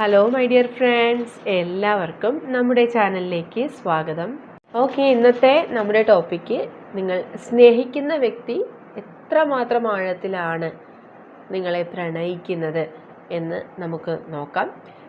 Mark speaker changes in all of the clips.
Speaker 1: Hello my dear friends എല്ലാവർക്കും നമ്മുടെ ചാനലിലേക്ക് സ്വാഗതം. ഓക്കെ ഇന്നത്തെ നമ്മുടെ ടോപ്പിക്ക് നിങ്ങൾ സ്നേഹിക്കുന്ന വ്യക്തി എത്രമാത്രം ആഴത്തിലാണ് നിങ്ങളെ പ്രണയിക്കുന്നത് എന്ന് നമുക്ക് നോക്കാം.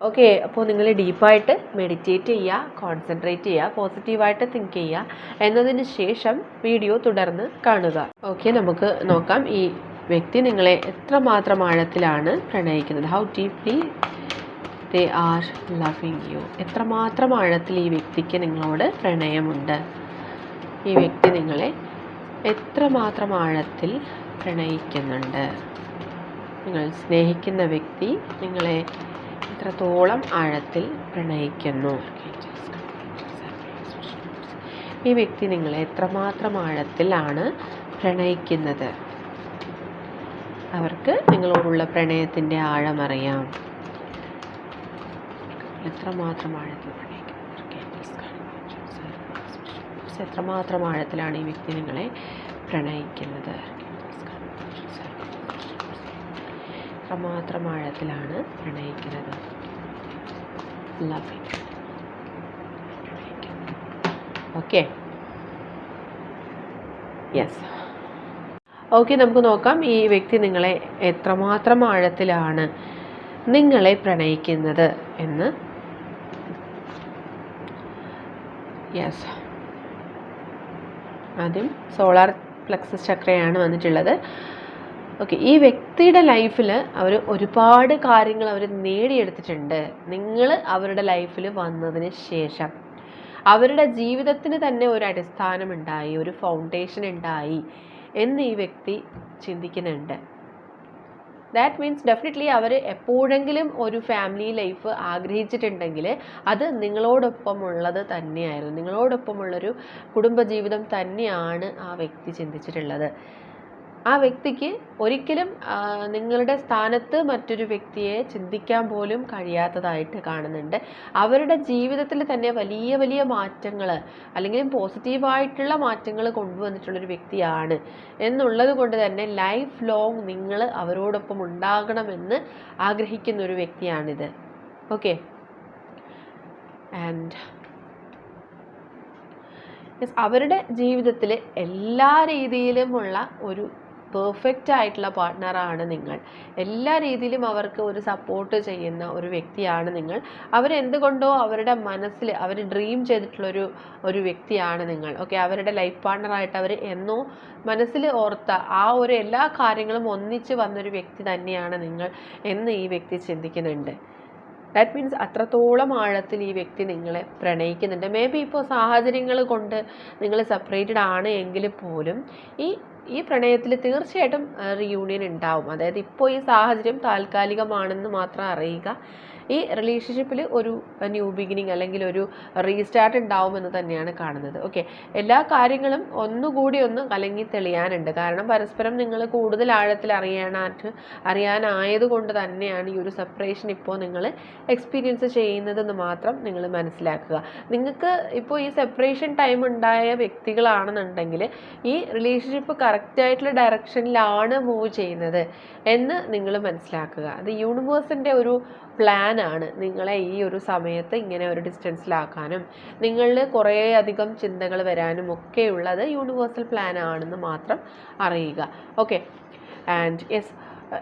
Speaker 1: ഓക്കെ അപ്പോൾ നിങ്ങൾ ഡീപ്പായിട്ട് മെഡിറ്റേറ്റ് ചെയ്യുക കോൺസെൻട്രേറ്റ് ചെയ്യുക പോസിറ്റീവായിട്ട് തിങ്ക് ചെയ്യുക എന്നതിന് ശേഷം വീഡിയോ തുടർന്ന് കാണുക. ഓക്കെ നമുക്ക് നോക്കാം. ഈ വ്യക്തി നിങ്ങളെ എത്രമാത്രം ആഴത്തിലാണ് പ്രണയിക്കുന്നത്? How deeply they are loving you എത്രമാത്രം ആഴത്തിൽ ഈ വ്യക്തിക്ക് നിങ്ങളോട് പ്രണയമുണ്ട്? ഈ വ്യക്തി നിങ്ങളെ എത്രമാത്രം ആഴത്തിൽ പ്രണയിക്കുന്നുണ്ട്? നിങ്ങൾ സ്നേഹിക്കുന്ന വ്യക്തി നിങ്ങളെ എത്രത്തോളം ആഴത്തിൽ പ്രണയിക്കുന്നു? ഈ വ്യക്തി നിങ്ങളെ എത്രമാത്രം ആഴത്തിലാണ് പ്രണയിക്കുന്നത്? അവർക്ക് നിങ്ങളോടുള്ള പ്രണയത്തിന്റെ അറിയാം. എത്രമാത്രം ആഴത്തിൽ എത്രമാത്രം ആഴത്തിലാണ് ഈ വ്യക്തി നിങ്ങളെ പ്രണയിക്കുന്നത്? എത്രമാത്രം ആഴത്തിലാണ് പ്രണയിക്കുന്നത്. ഓക്കെ യെസ് ഓക്കെ നമുക്ക് നോക്കാം ഈ വ്യക്തി നിങ്ങളെ എത്രമാത്രം ആഴത്തിലാണ് നിങ്ങളെ പ്രണയിക്കുന്നത് എന്ന്. യെസ് ആദ്യം സോളാർ പ്ലക്സസ് ചക്രയാണ് വന്നിട്ടുള്ളത്. ഓക്കെ ഈ വ്യക്തിയുടെ ലൈഫിൽ അവർ ഒരുപാട് കാര്യങ്ങൾ അവർ നേടിയെടുത്തിട്ടുണ്ട്. നിങ്ങൾ അവരുടെ ലൈഫിൽ വന്നതിന് ശേഷം. അവരുടെ ജീവിതത്തിന് തന്നെ ഒരു അടിസ്ഥാനം ഉണ്ടായി ഒരു ഫൗണ്ടേഷൻ ഉണ്ടായി എന്ന് ഈ വ്യക്തി ചിന്തിക്കുന്നുണ്ട്. ദാറ്റ് മീൻസ് ഡെഫിനറ്റ്ലി അവർ എപ്പോഴെങ്കിലും ഒരു ഫാമിലി ലൈഫ് ആഗ്രഹിച്ചിട്ടുണ്ടെങ്കിൽ അത് നിങ്ങളോടൊപ്പമുള്ളത് തന്നെയായിരുന്നു. നിങ്ങളോടൊപ്പമുള്ളൊരു കുടുംബജീവിതം തന്നെയാണ് ആ വ്യക്തി ചിന്തിച്ചിട്ടുള്ളത്. ആ വ്യക്തിക്ക് ഒരിക്കലും നിങ്ങളുടെ സ്ഥാനത്ത് മറ്റൊരു വ്യക്തിയെ ചിന്തിക്കാൻ പോലും കഴിയാത്തതായിട്ട് കാണുന്നുണ്ട്. അവരുടെ ജീവിതത്തിൽ തന്നെ വലിയ വലിയ മാറ്റങ്ങൾ അല്ലെങ്കിൽ പോസിറ്റീവായിട്ടുള്ള മാറ്റങ്ങൾ കൊണ്ടുവന്നിട്ടുള്ളൊരു വ്യക്തിയാണ്. എന്നുള്ളത് കൊണ്ട് തന്നെ ലൈഫ് ലോങ് നിങ്ങൾ അവരോടൊപ്പം ഉണ്ടാകണമെന്ന് ആഗ്രഹിക്കുന്ന ഒരു വ്യക്തിയാണിത്. ഓക്കെ? ആൻഡ് അവരുടെ ജീവിതത്തിൽ എല്ലാ രീതിയിലുമുള്ള ഒരു പെർഫെക്റ്റ് ആയിട്ടുള്ള പാർട്ട്ണറാണ് നിങ്ങൾ. എല്ലാ രീതിയിലും അവർക്ക് ഒരു സപ്പോർട്ട് ചെയ്യുന്ന ഒരു വ്യക്തിയാണ് നിങ്ങൾ. അവരെന്തുകൊണ്ടോ അവരുടെ മനസ്സിൽ അവർ ഡ്രീം ചെയ്തിട്ടുള്ളൊരു ഒരു വ്യക്തിയാണ് നിങ്ങൾ. ഓക്കെ അവരുടെ ലൈഫ് പാർട്ട്ണറായിട്ട് അവർ എന്നോ മനസ്സിൽ ഓർത്ത ആ ഒരു എല്ലാ കാര്യങ്ങളും ഒന്നിച്ച് വന്നൊരു വ്യക്തി തന്നെയാണ് നിങ്ങൾ എന്ന് ഈ വ്യക്തി ചിന്തിക്കുന്നുണ്ട്. ദാറ്റ് മീൻസ് അത്രത്തോളം ആഴത്തിൽ ഈ വ്യക്തി നിങ്ങളെ പ്രണയിക്കുന്നുണ്ട്. മേ ബി ഇപ്പോൾ സാഹചര്യങ്ങൾ കൊണ്ട് നിങ്ങൾ സെപ്പറേറ്റഡ് ആണ് എങ്കിൽ പോലും ഈ ഈ പ്രണയത്തിൽ തീർച്ചയായിട്ടും റിയൂണിയൻ ഉണ്ടാവും. അതായത് ഇപ്പോൾ ഈ സാഹചര്യം താൽക്കാലികമാണെന്ന് മാത്രം അറിയുക. ഈ റിലേഷൻഷിപ്പിൽ ഒരു ന്യൂ ബിഗിനിങ് അല്ലെങ്കിൽ ഒരു റീസ്റ്റാർട്ട് ഉണ്ടാവുമെന്ന് തന്നെയാണ് കാണുന്നത്. ഓക്കെ എല്ലാ കാര്യങ്ങളും ഒന്നുകൂടി ഒന്ന് കലങ്ങി തെളിയാനുണ്ട്. കാരണം പരസ്പരം നിങ്ങൾ കൂടുതൽ ആഴത്തിൽ അറിയാനായിട്ട് അറിയാനായതുകൊണ്ട് തന്നെയാണ് ഈ ഒരു സെപ്പറേഷൻ ഇപ്പോൾ നിങ്ങൾ എക്സ്പീരിയൻസ് ചെയ്യുന്നതെന്ന് മാത്രം നിങ്ങൾ മനസ്സിലാക്കുക. നിങ്ങൾക്ക് ഇപ്പോൾ ഈ സെപ്പറേഷൻ ടൈം ഉണ്ടായ വ്യക്തികളാണെന്നുണ്ടെങ്കിൽ ഈ റിലേഷൻഷിപ്പ് കറക്റ്റായിട്ടുള്ള ഡയറക്ഷനിലാണ് മൂവ് ചെയ്യുന്നത് എന്ന് നിങ്ങൾ മനസ്സിലാക്കുക. അത് യൂണിവേഴ്സിന്റെ ഒരു പ്ലാനാണ് നിങ്ങളെ ഈ ഒരു സമയത്ത് ഇങ്ങനെ ഒരു ഡിസ്റ്റൻസിലാക്കാനും നിങ്ങളിൽ കുറേ അധികം ചിന്തകൾ വരാനും ഒക്കെ ഉള്ളത് യൂണിവേഴ്സൽ പ്ലാനാണെന്ന് മാത്രം അറിയുക. ഓക്കെ ആൻഡ് യെസ്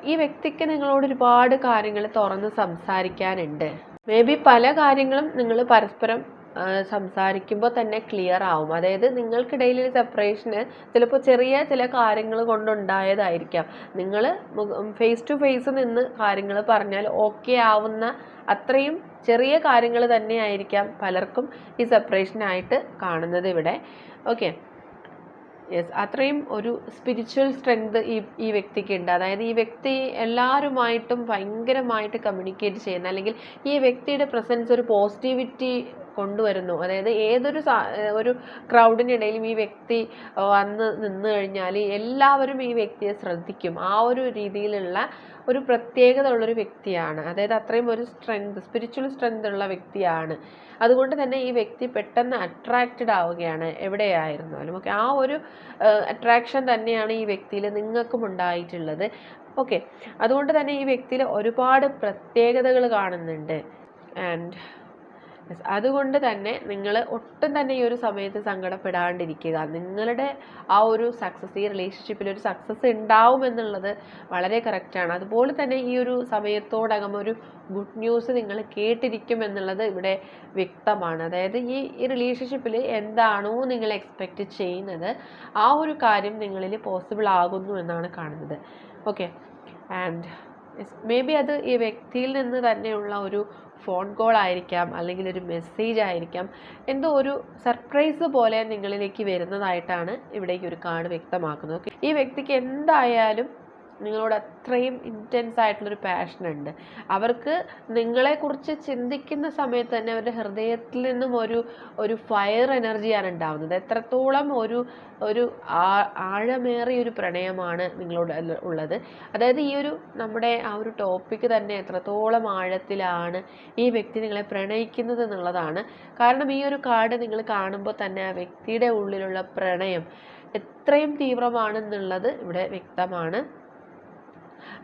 Speaker 1: ഈ വ്യക്തിക്ക് നിങ്ങളോട് ഒരുപാട് കാര്യങ്ങൾ തുറന്ന് സംസാരിക്കാനുണ്ട്. മേ ബി പല കാര്യങ്ങളും നിങ്ങൾ പരസ്പരം സംസാരിക്കുമ്പോൾ തന്നെ ക്ലിയർ ആവും. അതായത് നിങ്ങൾക്കിടയിൽ ഒരു സെപ്പറേഷന് ചിലപ്പോൾ ചെറിയ ചില കാര്യങ്ങൾ കൊണ്ടുണ്ടായതായിരിക്കാം. നിങ്ങൾ ഫേസ് ടു ഫേസ് നിന്ന് കാര്യങ്ങൾ പറഞ്ഞാൽ ഓക്കെ ആവുന്ന അത്രയും ചെറിയ കാര്യങ്ങൾ തന്നെയായിരിക്കാം പലർക്കും ഈ സെപ്പറേഷനായിട്ട് കാണുന്നത് ഇവിടെ. ഓക്കെ യെസ് അത്രയും ഒരു സ്പിരിച്വൽ സ്ട്രെങ്ത് ഈ ഈ വ്യക്തിക്ക് ഉണ്ട്. അതായത് ഈ വ്യക്തി എല്ലാവരുമായിട്ടും ഭയങ്കരമായിട്ട് കമ്മ്യൂണിക്കേറ്റ് ചെയ്യുന്ന അല്ലെങ്കിൽ ഈ വ്യക്തിയുടെ പ്രസൻസ് ഒരു പോസിറ്റിവിറ്റി കൊണ്ടുവരുന്നു. അതായത് ഏതൊരു ഒരു ക്രൗഡിനിടയിലും ഈ വ്യക്തി വന്ന് നിന്ന് കഴിഞ്ഞാൽ എല്ലാവരും ഈ വ്യക്തിയെ ശ്രദ്ധിക്കും. ആ ഒരു രീതിയിലുള്ള ഒരു പ്രത്യേകത ഉള്ളൊരു വ്യക്തിയാണ്. അതായത് അത്രയും ഒരു സ്ട്രെങ്ത് സ്പിരിച്വൽ സ്ട്രെങ്ത് ഉള്ള വ്യക്തിയാണ്. അതുകൊണ്ട് തന്നെ ഈ വ്യക്തി പെട്ടെന്ന് അട്രാക്റ്റഡ് ആവുകയാണ് എവിടെയായിരുന്നാലും. ഓക്കെ ആ ഒരു അട്രാക്ഷൻ തന്നെയാണ് ഈ വ്യക്തിയിൽ നിങ്ങൾക്കും ഉണ്ടായിട്ടുള്ളത്. ഓക്കെ അതുകൊണ്ട് തന്നെ ഈ വ്യക്തിയിൽ ഒരുപാട് പ്രത്യേകതകൾ കാണുന്നുണ്ട്. ആൻഡ് അതുകൊണ്ട് തന്നെ നിങ്ങൾ ഒട്ടും തന്നെ ഈ ഒരു സമയത്ത് സങ്കടപ്പെടാണ്ടിരിക്കുക. നിങ്ങളുടെ ആ ഒരു സക്സസ് ഈ റിലേഷൻഷിപ്പിൽ ഒരു സക്സസ് ഉണ്ടാവും എന്നുള്ളത് വളരെ കറക്റ്റാണ് അതുപോലെ തന്നെ ഈ ഒരു സമയത്തോടകം ഒരു ഗുഡ് ന്യൂസ് നിങ്ങൾ കേട്ടിരിക്കും എന്നുള്ളത് ഇവിടെ വ്യക്തമാണ്. അതായത് ഈ റിലേഷൻഷിപ്പിൽ എന്താണോ നിങ്ങൾ എക്സ്പെക്റ്റ് ചെയ്യുന്നത് ആ ഒരു കാര്യം നിങ്ങളിൽ പോസിബിൾ ആകുന്നു എന്നാണ് കാണുന്നത്. ഓക്കെ ആൻഡ് മേ ബി അത് ഈ വ്യക്തിയിൽ നിന്ന് തന്നെയുള്ള ഒരു ഫോൺ കോൾ ആയിരിക്കാം അല്ലെങ്കിൽ ഒരു മെസ്സേജ് ആയിരിക്കാം. എന്തോ ഒരു സർപ്രൈസ് പോലെ നിങ്ങളിലേക്ക് വരുന്നതായിട്ടാണ് ഇവിടെ ഈ ഒരു കാർഡ് വ്യക്തമാക്കുന്നത്. ഈ വ്യക്തിക്ക് എന്തായാലും നിങ്ങളോട് അത്രയും ഇന്റൻസ് ആയിട്ടുള്ളൊരു പാഷൻ ഉണ്ട്. അവർക്ക് നിങ്ങളെക്കുറിച്ച് ചിന്തിക്കുന്ന സമയത്ത് തന്നെ അവരുടെ ഹൃദയത്തിൽ നിന്നും ഒരു ഒരു ഫയർ എനർജിയാണ് ഉണ്ടാവുന്നത്. എത്രത്തോളം ഒരു ഒരു ആഴമേറിയ ഒരു പ്രണയമാണ് നിങ്ങളോട് ഉള്ളത്. അതായത് ഈ ഒരു നമ്മുടെ ആ ഒരു ടോപ്പിക്ക് തന്നെ എത്രത്തോളം ആഴത്തിലാണ് ഈ വ്യക്തി നിങ്ങളെ പ്രണയിക്കുന്നത് എന്നുള്ളതാണ്. കാരണം ഈ ഒരു കാർഡ് നിങ്ങൾ കാണുമ്പോൾ തന്നെ ആ വ്യക്തിയുടെ ഉള്ളിലുള്ള പ്രണയം എത്രയും തീവ്രമാണെന്നുള്ളത് ഇവിടെ വ്യക്തമാണ്.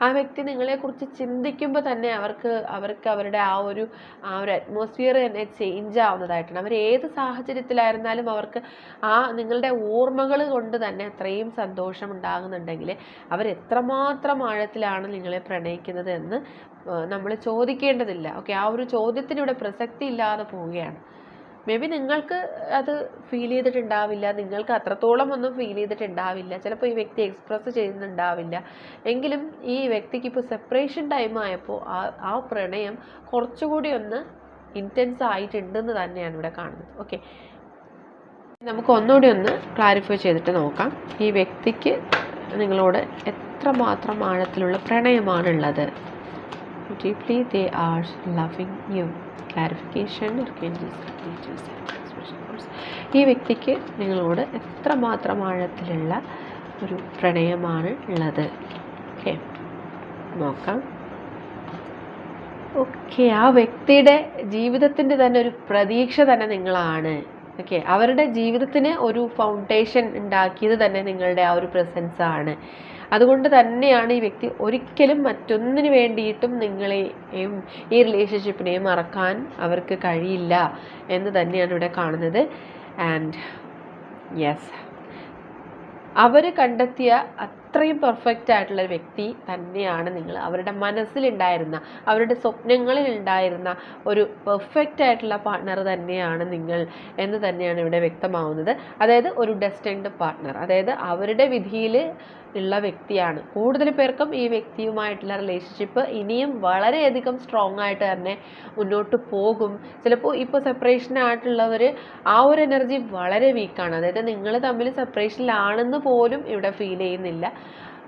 Speaker 1: ആ വ്യക്തി നിങ്ങളെക്കുറിച്ച് ചിന്തിക്കുമ്പോൾ തന്നെ അവർക്ക് അവർക്ക് അവരുടെ ആ ഒരു ആ ഒരു അറ്റ്മോസ്ഫിയർ തന്നെ ചേഞ്ച് ആവുന്നതായിട്ടാണ് അവർ ഏത് സാഹചര്യത്തിലായിരുന്നാലും അവർക്ക് ആ നിങ്ങളുടെ ഓർമ്മകൾ കൊണ്ട് തന്നെ അത്രയും സന്തോഷം ഉണ്ടാകുന്നുണ്ടെങ്കിൽ അവർ എത്രമാത്രം ആഴത്തിലാണ് നിങ്ങളെ പ്രണയിക്കുന്നത് എന്ന് നമ്മൾ ചോദിക്കേണ്ടതില്ല. ഓക്കെ ആ ഒരു ചോദ്യത്തിന് ഇവിടെ പ്രസക്തി ഇല്ലാതെ പോവുകയാണ്. മേ ബി നിങ്ങൾക്ക് അത് ഫീൽ ചെയ്തിട്ടുണ്ടാവില്ല. നിങ്ങൾക്ക് അത്രത്തോളം ഒന്നും ഫീൽ ചെയ്തിട്ടുണ്ടാവില്ല. ചിലപ്പോൾ ഈ വ്യക്തി എക്സ്പ്രസ് ചെയ്യുന്നുണ്ടാവില്ല. എങ്കിലും ഈ വ്യക്തിക്ക് ഇപ്പോൾ സെപ്പറേഷൻ ടൈം ആയപ്പോൾ ആ ആ പ്രണയം കുറച്ചുകൂടി ഒന്ന് ഇന്റൻസ് ആയിട്ടുണ്ടെന്ന് തന്നെയാണ് ഇവിടെ കാണുന്നത്. ഓക്കെ നമുക്ക് ഒന്നുകൂടി ഒന്ന് ക്ലാരിഫൈ ചെയ്തിട്ട് നോക്കാം. ഈ വ്യക്തിക്ക് നിങ്ങളോട് എത്രമാത്രം ആഴത്തിലുള്ള പ്രണയമാണുള്ളത്? Deeply they are loving you clarification ഈ വ്യക്തിക്ക് നിങ്ങളോട് എത്രമാത്രം ആഴത്തിലുള്ള ഒരു പ്രണയമാണ് ഉള്ളത്? ഓക്കെ നോക്കാം. ഓക്കെ ആ വ്യക്തിയുടെ ജീവിതത്തിന്റെ തന്നെ ഒരു പ്രതീക്ഷ തന്നെ നിങ്ങളാണ്. ഓക്കെ അവരുടെ ജീവിതത്തിന് ഒരു ഫൗണ്ടേഷൻ ഉണ്ടാക്കിയത് തന്നെ നിങ്ങളുടെ ആ ഒരു പ്രസൻസാണ് ആണ്. അതുകൊണ്ട് തന്നെയാണ് ഈ വ്യക്തി ഒരിക്കലും മറ്റൊന്നിന് വേണ്ടിയിട്ടും നിങ്ങളെയും ഈ റിലേഷൻഷിപ്പിനെയും മറക്കാൻ അവർക്ക് കഴിയില്ല എന്ന് തന്നെയാണ് ഇവിടെ കാണുന്നത്. ആൻഡ് യെസ് അവർ കണ്ടെത്തിയ അത്രയും പെർഫെക്റ്റ് ആയിട്ടുള്ള വ്യക്തി തന്നെയാണ് നിങ്ങൾ. അവരുടെ മനസ്സിലുണ്ടായിരുന്ന അവരുടെ സ്വപ്നങ്ങളിൽ ഉണ്ടായിരുന്ന ഒരു പെർഫെക്റ്റ് ആയിട്ടുള്ള പാർട്ണർ തന്നെയാണ് നിങ്ങൾ എന്ന് തന്നെയാണ് ഇവിടെ വ്യക്തമാവുന്നത്. അതായത് ഒരു ഡെസ്റ്റൈൻഡ് പാർട്ണർ അതായത് അവരുടെ വിധിയിൽ ഉള്ള വ്യക്തിയാണ്. കൂടുതൽ പേർക്കും ഈ വ്യക്തിയുമായിട്ടുള്ള റിലേഷൻഷിപ്പ് ഇനിയും വളരെയധികം സ്ട്രോങ് ആയിട്ട് തന്നെ മുന്നോട്ട് പോകും. ചിലപ്പോൾ ഇപ്പോൾ സെപ്പറേഷനായിട്ടുള്ളവർ ആ ഒരു എനർജി വളരെ വീക്കാണ് അതായത് നിങ്ങൾ തമ്മിൽ സെപ്പറേഷനിലാണെന്ന് പോലും ഇവിടെ ഫീൽ ചെയ്യുന്നില്ല.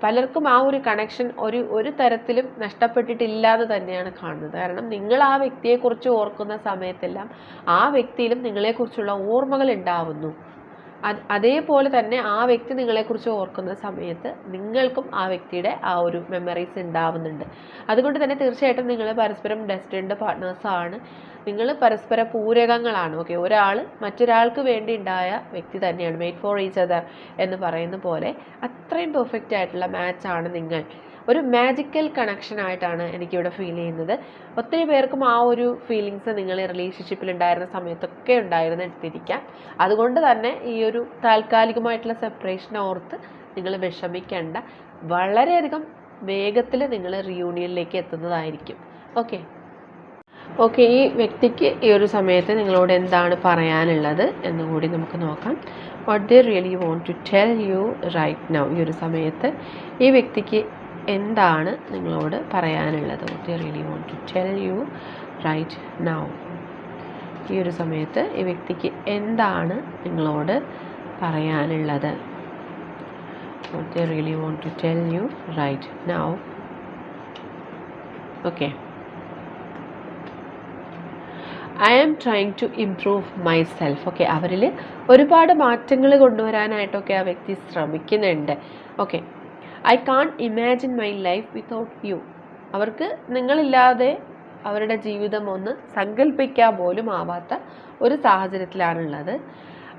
Speaker 1: പലർക്കും ആ ഒരു കണക്ഷൻ ഒരു ഒരു തരത്തിലും നഷ്ടപ്പെട്ടിട്ടില്ലാതെ തന്നെയാണ് കാണുന്നത്. കാരണം നിങ്ങൾ ആ വ്യക്തിയെക്കുറിച്ച് ഓർക്കുന്ന സമയത്തെല്ലാം ആ വ്യക്തിയിലും നിങ്ങളെക്കുറിച്ചുള്ള ഓർമ്മകൾ ഉണ്ടാവുന്നു. അത് അതേപോലെ തന്നെ ആ വ്യക്തി നിങ്ങളെക്കുറിച്ച് ഓർക്കുന്ന സമയത്ത് നിങ്ങൾക്കും ആ വ്യക്തിയുടെ ആ ഒരു മെമ്മറീസ് ഉണ്ടാവുന്നുണ്ട്. അതുകൊണ്ട് തന്നെ തീർച്ചയായിട്ടും നിങ്ങൾ പരസ്പരം ഡെസ്റ്റിൻഡ് പാർട്ട്നേഴ്സാണ് നിങ്ങൾ പരസ്പര പൂരകങ്ങളാണ്. ഓക്കെ ഒരാൾ മറ്റൊരാൾക്ക് വേണ്ടി ഉണ്ടായ വ്യക്തി തന്നെയാണ്. മെയ്റ്റ് ഫോർ ഈച്ച് അതർ എന്ന് പറയുന്ന പോലെ അത്രയും പെർഫെക്റ്റ് ആയിട്ടുള്ള മാച്ചാണ് നിങ്ങൾ. ഒരു മാജിക്കൽ കണക്ഷൻ ആയിട്ടാണ് എനിക്കിവിടെ ഫീൽ ചെയ്യുന്നത്. ഒത്തിരി പേർക്കും ആ ഒരു ഫീലിങ്സ് നിങ്ങൾ റിലേഷൻഷിപ്പിൽ ഉണ്ടായിരുന്ന സമയത്തൊക്കെ ഉണ്ടായിരുന്നിട്ടിരിക്കാം അതുകൊണ്ട് തന്നെ ഈ ഒരു താൽക്കാലികമായിട്ടുള്ള സെപ്പറേഷൻ ഓർത്ത് നിങ്ങൾ വിഷമിക്കേണ്ട. വളരെയധികം വേഗത്തിൽ നിങ്ങൾ റിയൂണിയനിലേക്ക് എത്തുന്നതായിരിക്കും. ഓക്കെ ഓക്കെ ഈ വ്യക്തിക്ക് ഈ ഒരു സമയത്ത് നിങ്ങളോട് എന്താണ് പറയാനുള്ളത് എന്ന് കൂടി നമുക്ക് നോക്കാം. What they really want to tell you right now ഈ ഒരു സമയത്ത് ഈ വ്യക്തിക്ക് എന്താണ് നിങ്ങളോട് പറയാനുള്ളത്? They really want to tell you right now ഈ ഒരു സമയത്ത് ഈ വ്യക്തിക്ക് എന്താണ് നിങ്ങളോട് പറയാനുള്ളത്? What really want to tell you right now okay I am trying to improve myself okay അവരിൽ ഒരുപാട് മാറ്റങ്ങൾ കൊണ്ടുവരാനായിട്ടൊക്കെ ആ വ്യക്തി ശ്രമിക്കുന്നുണ്ട്. Okay I can't imagine my life without you അവർക്ക് നിങ്ങളില്ലാതെ അവരുടെ ജീവിതം ഒന്ന് സങ്കല്പിക്കാൻ പോലും ആവാത്ത ഒരു സാഹചര്യത്തിലാണുള്ളത്.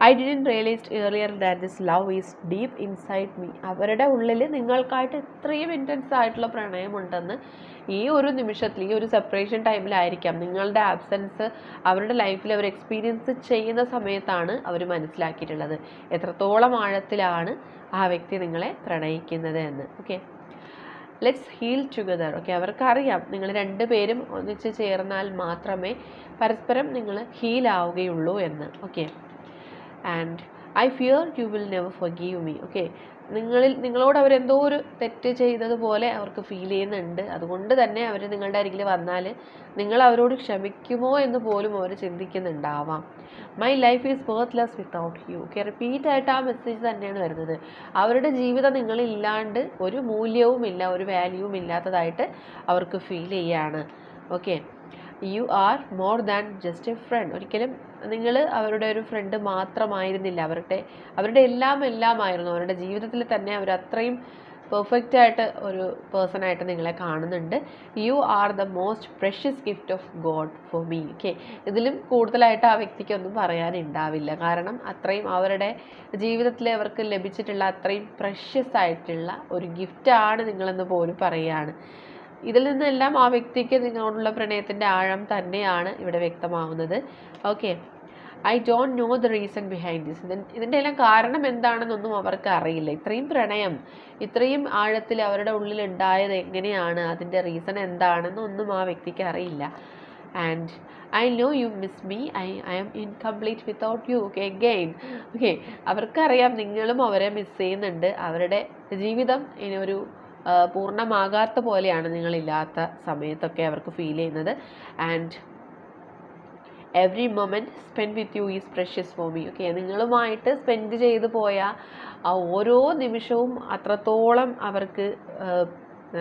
Speaker 1: I didn't realised earlier that this love is deep inside me അവരുടെ ഉള്ളിൽ നിങ്ങൾക്കായിട്ട് ഇത്രയും ഇന്റൻസ് ആയിട്ടുള്ള പ്രണയമുണ്ടെന്ന് ഈ ഒരു നിമിഷത്തിൽ ഈ ഒരു സെപ്പറേഷൻ ടൈമിലായിരിക്കാം നിങ്ങളുടെ ആബ്സെൻസ് അവരുടെ ലൈഫിൽ അവർ എക്സ്പീരിയൻസ് ചെയ്യുന്ന സമയത്താണ് അവർ മനസ്സിലാക്കിയിട്ടുള്ളത്. എത്രത്തോളം ആഴത്തിലാണ് ആ വ്യക്തി നിങ്ങളെ പ്രണയിക്കുന്നത് എന്ന്. Okay let's heal together okay അവർക്കറിയാം നിങ്ങൾ രണ്ടുപേരും ഒന്നിച്ച് ചേർന്നാൽ മാത്രമേ പരസ്പരം നിങ്ങൾ ഹീൽ ആവുകയുള്ളൂ എന്ന്. Okay and I fear you will never forgive me okay നിങ്ങളിൽ നിങ്ങളോട് അവരെന്തോ ഒരു തെറ്റ് ചെയ്തതുപോലെ അവർക്ക് ഫീൽ ചെയ്യുന്നുണ്ട്. അതുകൊണ്ട് തന്നെ അവർ നിങ്ങളുടെ അരികിൽ വന്നാൽ നിങ്ങൾ അവരോട് ക്ഷമിക്കുമോ എന്ന് പോലും അവർ ചിന്തിക്കുന്നുണ്ടാവാം. My life is worthless without you okay repeat ആയിട്ട് ആ മെസ്സേജ് തന്നെയാണ് വരുന്നത്. അവരുടെ ജീവിതം നിങ്ങളില്ലാണ്ട് ഒരു മൂല്യവും ഇല്ല ഒരു വാല്യൂവും ഇല്ലാത്തതായിട്ട് അവർക്ക് ഫീൽ ചെയ്യാണ്. Okay you are more than just a friend ഒരിക്കലും നിങ്ങൾ അവരുടെ ഒരു ഫ്രണ്ട് മാത്രമായിരുന്നില്ല. അവരുടെ അവരുടെ എല്ലാം എല്ലാമായിരുന്നു അവരുടെ ജീവിതത്തിൽ തന്നെ അവർ അത്രയും പെർഫെക്റ്റ് ആയിട്ട് ഒരു പേഴ്സൺ ആയിട്ട് നിങ്ങളെ കാണുന്നുണ്ട്. You are the most precious gift of God for me okay ഇതിലും കൂടുതലായിട്ട് ആ വ്യക്തിക്കൊന്നും പറയാനുണ്ടാവില്ല. കാരണം അത്രയും അവരുടെ ജീവിതത്തിൽ അവർക്ക് ലഭിച്ചിട്ടുള്ള അത്രയും പ്രഷ്യസ് ആയിട്ടുള്ള ഒരു ഗിഫ്റ്റാണ് നിങ്ങളെന്ന് പോലും പറയുകയാണ്. ഇതിൽ നിന്നെല്ലാം ആ വ്യക്തിക്ക് നിങ്ങളോടുള്ള പ്രണയത്തിന്റെ ആഴം തന്നെയാണ് ഇവിടെ വ്യക്തമാവുന്നത്. Okay I don't know the reason behind this ഇതിൻ ഇതിന്റെ എല്ലാം കാരണം എന്താണെന്നൊന്നും അവർക്ക് അറിയില്ല. ഇത്രയും പ്രണയം ഇത്രയും ആഴത്തിൽ അവരുടെ ഉള്ളിൽ ഉണ്ടായത് എങ്ങനെയാണ് അതിന്റെ റീസൺ എന്താണെന്നൊന്നും ആ വ്യക്തിക്ക് അറിയില്ല. And I know you miss me I I am incomplete without you okay again okay അവർക്കറിയാം നിങ്ങളും അവരെ മിസ് ചെയ്യുന്നുണ്ട്. അവരുടെ ജീവിതം ഒരു പൂർണമാകാത്ത പോലെയാണ് നിങ്ങളില്ലാത്ത സമയത്തൊക്കെ അവർക്ക് ഫീൽ ചെയ്യുന്നത്. And every moment spend with you is precious for me okay നിങ്ങളുമായിട്ട് സ്പെൻഡ് ചെയ്തു പോയ ആ ഓരോ നിമിഷവും അത്രത്തോളം അവർക്ക്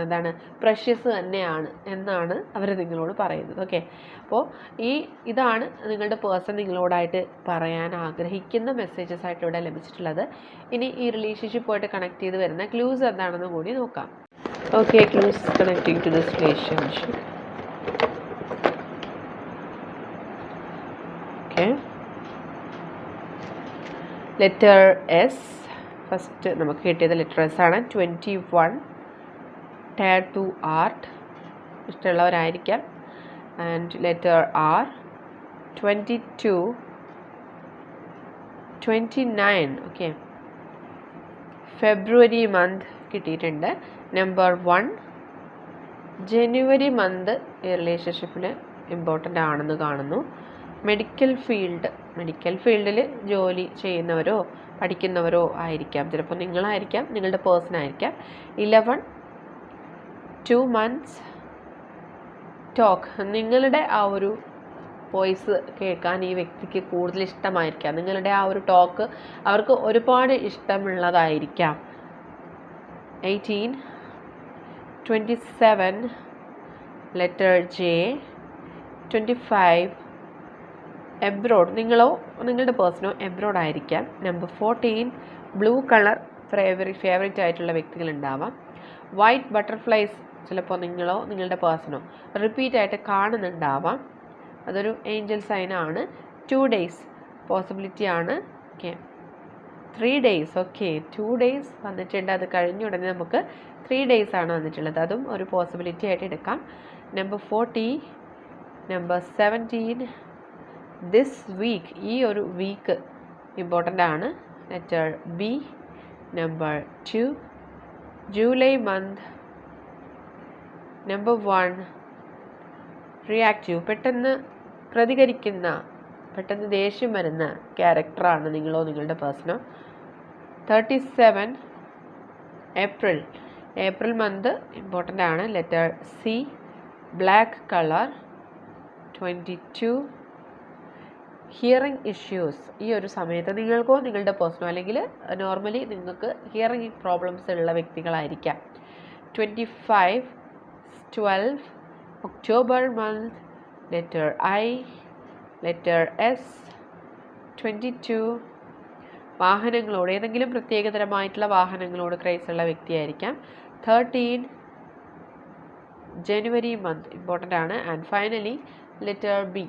Speaker 1: എന്താണ് പ്രഷ്യസ് തന്നെയാണ് എന്നാണ് അവർ നിങ്ങളോട് പറയുന്നത്. ഓക്കെ അപ്പോൾ ഈ ഇതാണ് നിങ്ങളുടെ പേഴ്സൺ നിങ്ങളോടായിട്ട് പറയാൻ ആഗ്രഹിക്കുന്ന മെസ്സേജസ് ആയിട്ട് ഇവിടെ ലഭിച്ചിട്ടുള്ളത്. ഇനി ഈ റിലേഷൻഷിപ്പുമായിട്ട് കണക്ട് ചെയ്ത് വരുന്ന ക്ലൂസ് എന്താണെന്ന് കൂടി നോക്കാം. Okay clues connecting to this relationship okay letter S first നമുക്ക് കിട്ടിയത് ലെറ്റർ എസ് ആണ്. Twenty one tyre two art ഇഷ്ടമുള്ളവരായിരിക്കാം. And letter R twenty two twenty nine okay February month കിട്ടിയിട്ടുണ്ട്. നമ്പർ വൺ ജനുവരി മന്ത് ഈ റിലേഷൻഷിപ്പിൽ important ആണെന്ന് കാണുന്നു. Medical field medical ഫീൽഡിൽ ജോലി ചെയ്യുന്നവരോ പഠിക്കുന്നവരോ ആയിരിക്കാം. ചിലപ്പോൾ നിങ്ങളായിരിക്കാം നിങ്ങളുടെ പേഴ്സൺ ആയിരിക്കാം. ഇലവൺ ടു മന്ത്സ് ടോക്ക് നിങ്ങളുടെ ആ ഒരു വോയിസ് കേൾക്കാൻ ഈ വ്യക്തിക്ക് കൂടുതൽ ഇഷ്ടമായിരിക്കാം. നിങ്ങളുടെ ആ ഒരു ടോക്ക് അവർക്ക് ഒരുപാട് ഇഷ്ടമുള്ളതായിരിക്കാം. Eighteen twenty seven letter J twenty five abroad നിങ്ങളോ നിങ്ങളുടെ പേഴ്സണോ എബ്രോഡ് ആയിരിക്കാം. Number fourteen blue colour favourite favourite ആയിട്ടുള്ള വ്യക്തികളുണ്ടാവാം വൈറ്റ് ബട്ടർഫ്ലൈസ് ചിലപ്പോൾ നിങ്ങളോ നിങ്ങളുടെ പേഴ്സണോ. റിപ്പീറ്റായിട്ട് കാണുന്നുണ്ടാവാം. അതൊരു ഏഞ്ചൽ സൈനാണ്. ടു ഡേയ്സ് പോസിബിലിറ്റി ആണ് okay. Three days. Okay. Two days വന്നിട്ടുണ്ട്. അത് കഴിഞ്ഞ ഉടനെ നമുക്ക് ത്രീ ഡേയ്സ് ആണ് വന്നിട്ടുള്ളത്. അതും ഒരു പോസിബിലിറ്റി ആയിട്ട് എടുക്കാം. Number forty number seventeen. This week ഈ ഒരു വീക്ക് ഇമ്പോർട്ടന്റ് ആണ്. Letter B number two July month number one reactive പെട്ടെന്ന് പ്രതികരിക്കുന്ന പെട്ടെന്ന് ദേഷ്യം വരുന്ന ക്യാരക്ടറാണ് നിങ്ങളോ നിങ്ങളുടെ പേഴ്സണോ thirty seven April April month important ആണ്. Letter C black colour twenty two hearing issues ഈ ഒരു സമയത്ത് നിങ്ങൾക്കോ നിങ്ങളുടെ പേഴ്സണോ അല്ലെങ്കിൽ നോർമലി നിങ്ങൾക്ക് ഹിയറിംഗ് പ്രോബ്ലംസ് ഉള്ള വ്യക്തികളായിരിക്കാം. Twenty five twelve October month letter letter S twenty two വാഹനങ്ങളോട് ഏതെങ്കിലും പ്രത്യേകതരമായിട്ടുള്ള വാഹനങ്ങളോട് ക്രൈസുള്ള വ്യക്തിയായിരിക്കാം. തേർട്ടീൻ ജനുവരി മന്ത് ഇമ്പോർട്ടന്റ് ആണ്. And finally letter B